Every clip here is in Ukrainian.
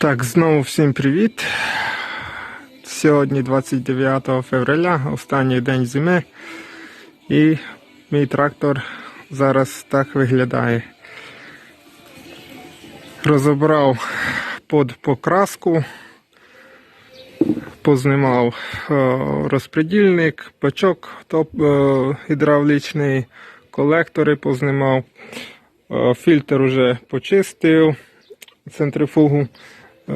Так, знову всім привіт. Сьогодні 29 февраля, останній день зими. І мій трактор зараз так виглядає. Розібрав під покраску, познімав е, розпредільник, бачок топ, е, гідравлічний, колектори познімав, е, фільтр уже почистив центрифугу.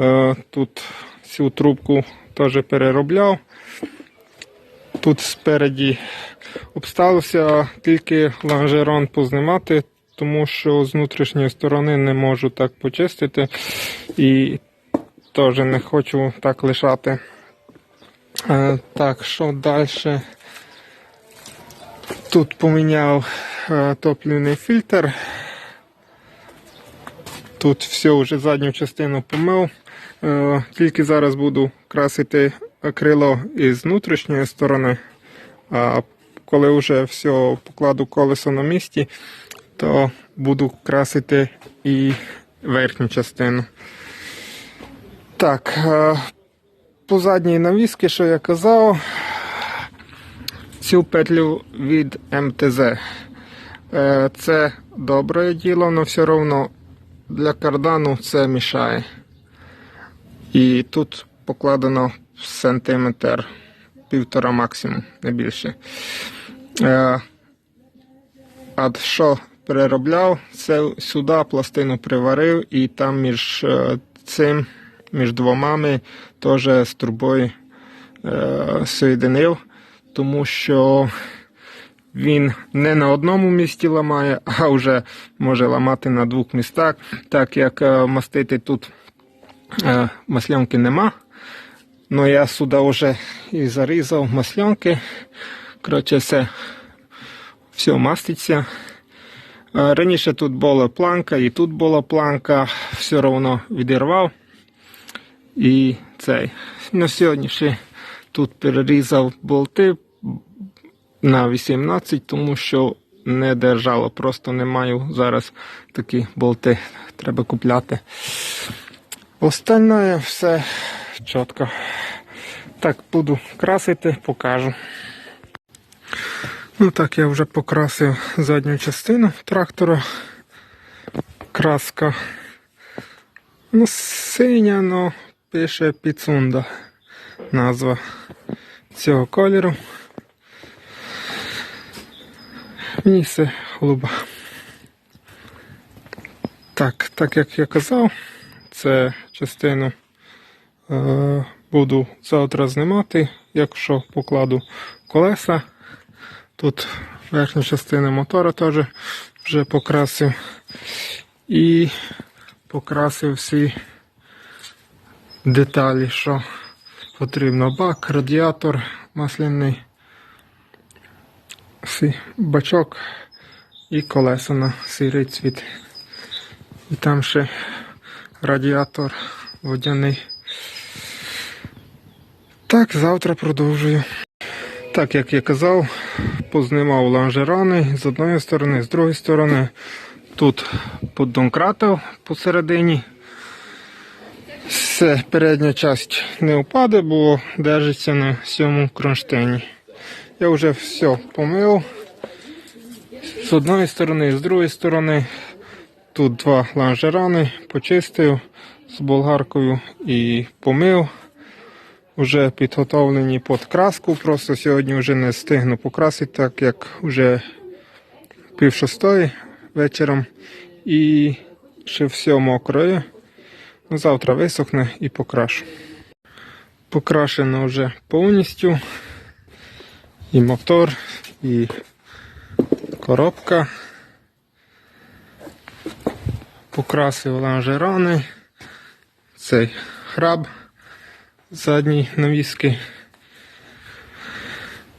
Е, Тут цю трубку теж переробляв. Тут спереді обставився тільки лонжерон познімати, тому що з внутрішньої сторони не можу так почистити і теж не хочу так лишати. Е, Так, що далі? Тут поміняв е, топливний фільтр. Тут все вже задню частину помив. Е, Тільки зараз буду красити крило із внутрішньої сторони. А коли вже все покладу колесо на місці, то буду красити і верхню частину. Так, е, по задній навіски, що я казав, цю петлю від МТЗ. Е, Це добре діло, але все одно для кардану це мішає. І тут покладено сантиметр, півтора максимум, не більше. Е, А що переробляв, це сюди пластину приварив і там між е, цим, між двома теж з трубою е, соєдинив, тому що він не на одному місці ламає, а вже може ламати на двох містах, так як мастити тут маслянки нема. Ну я сюди вже і зарізав маслянки. Коротше, все, все маститься. Е, Раніше тут була планка, і тут була планка, все одно відірвав. І цей. На сьогодні тут перерізав болти на 18, тому що не держало. Просто не маю зараз такі болти. Треба купляти. Остальне все чітко. Так, буду красити, покажу. Ну так, я вже покрасив задню частину трактора. Краска. Ну, синя, но пише Піцунда. Назва цього кольору. Мені все голуба. Так, так як я казав, це частину е, буду завтра знімати, якщо покладу колеса. Тут верхня частина мотора теж вже покрасив. І покрасив всі деталі, що потрібно. Бак, радіатор масляний, всі бачок і колеса на сірий цвіт. І там ще радіатор водяний. Так, завтра продовжую. Так, як я казав, познімав лонжерани з одної сторони, з другої сторони. Тут поддомкратив посередині. Все, передня часть не впаде, бо держиться на сьому кронштейні. Я вже все помив. З одної сторони, з другої сторони. Тут два лонжерани почистив з болгаркою і помив. Вже підготовлені під краску. Просто сьогодні вже не встигну покрасити, так як вже пів шостої вечором. І ще все мокре. Ну, Завтра висохне і покрашу. Покрашено вже повністю. І мотор, і коробка. Покрасив лонжерони. Цей храб задній навіски.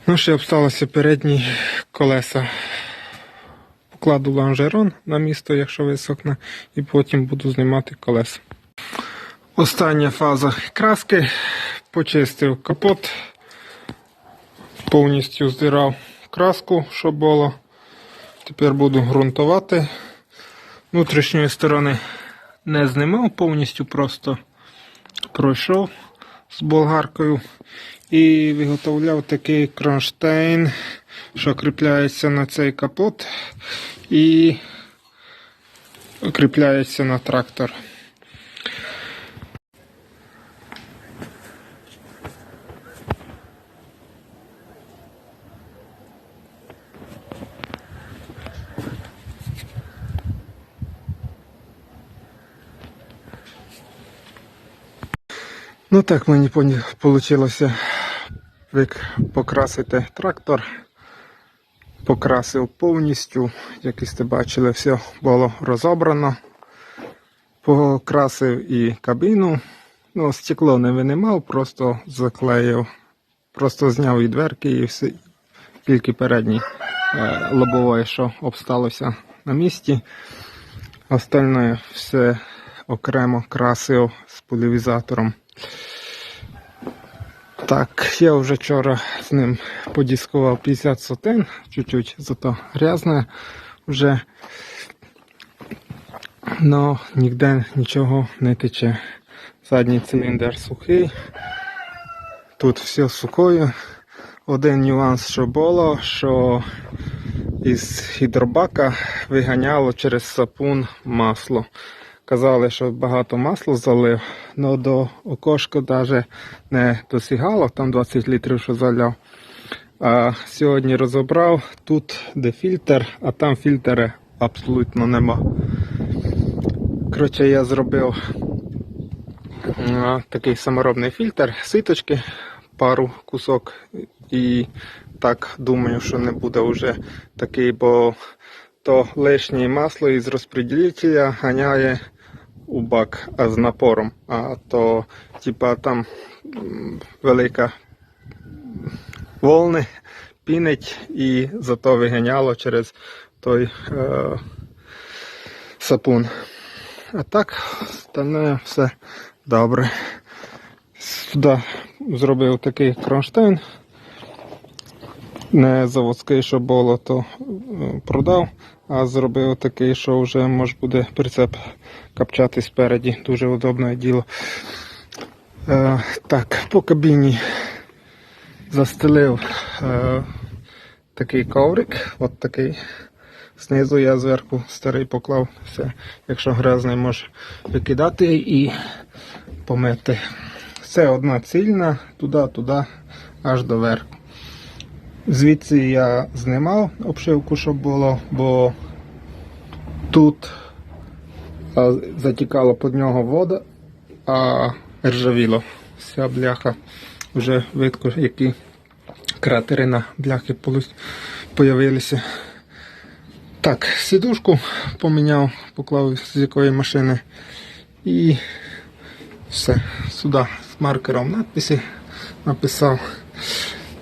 Ну, ще обсталося передні колеса. Покладу лонжерон на місто, якщо висохне, і потім буду знімати колеса. Остання фаза краски. Почистив капот, повністю здирав краску, що було. Тепер буду ґрунтувати. Внутрішньої сторони не знімав повністю, просто пройшов з болгаркою і виготовляв такий кронштейн, що кріпляється на цей капот і кріпляється на трактор. Ну так мені вийшло покрасити трактор. Покрасив повністю, як і сте бачили, все було розібрано. Покрасив і кабіну. Ну, стекло не винимав, просто заклеїв, просто зняв і дверки, і все, тільки передній е, лобовий, що обсталося на місці. Остальне все окремо красив з полівізатором. Так, я вже вчора з ним подіскував 50 сотен, чуть-чуть зато грязне вже. Но ніде нічого не тече. Задній циліндр сухий. Тут все сухою. Один нюанс, що було, що із гідробака виганяло через сапун масло. Казали, що багато масла залив, але до окошка навіть не досягало, там 20 літрів що заляв. А сьогодні розібрав тут, де фільтр, а там фільтра абсолютно нема. Коротше, я зробив такий саморобний фільтр, ситочки, пару кусок. І так думаю, що не буде вже такий, бо то лишнє масло із розподілителя ганяє у бак з напором. А то, типа, там велика волни пінить і зато виганяло через той е, сапун. А так, остальне все добре. Сюди зробив такий кронштейн. Не заводський, що було, то е, продав, а зробив такий, що вже може буде прицеп капчати спереді. Дуже удобне діло. Е, так, по кабіні застелив е, такий коврик, от такий. Знизу я зверху старий поклав все. Якщо грязний, може викидати і помити. Це одна цільна, туди-туди, аж до верху. Звідси я знімав обшивку, щоб було, бо тут затікала під нього вода, а ржавіло. Вся бляха вже видко, які кратери на бляхи появилися. Так, сідушку поміняв, поклав з якої машини. І все. Сюди з маркером надписи написав.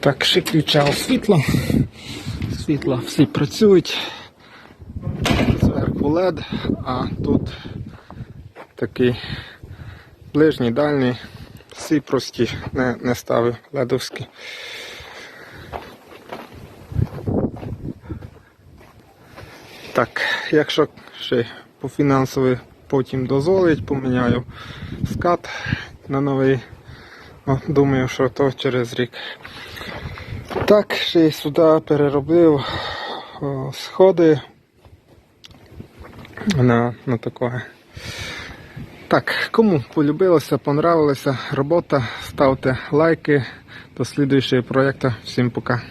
Так, ще включав світло. Світло всі працюють. Зверху LED, а тут такий ближній, дальній. Всі прості, не, не ставив ледовські. Так, якщо ще по фінансові потім дозволить, поміняю скат на новий. Думаю, що то через рік. Так, ще й сюди переробив сходи на, на таке. Так, кому полюбилося, понравилася робота, ставте лайки. До слідуючого проєкту. Всім пока.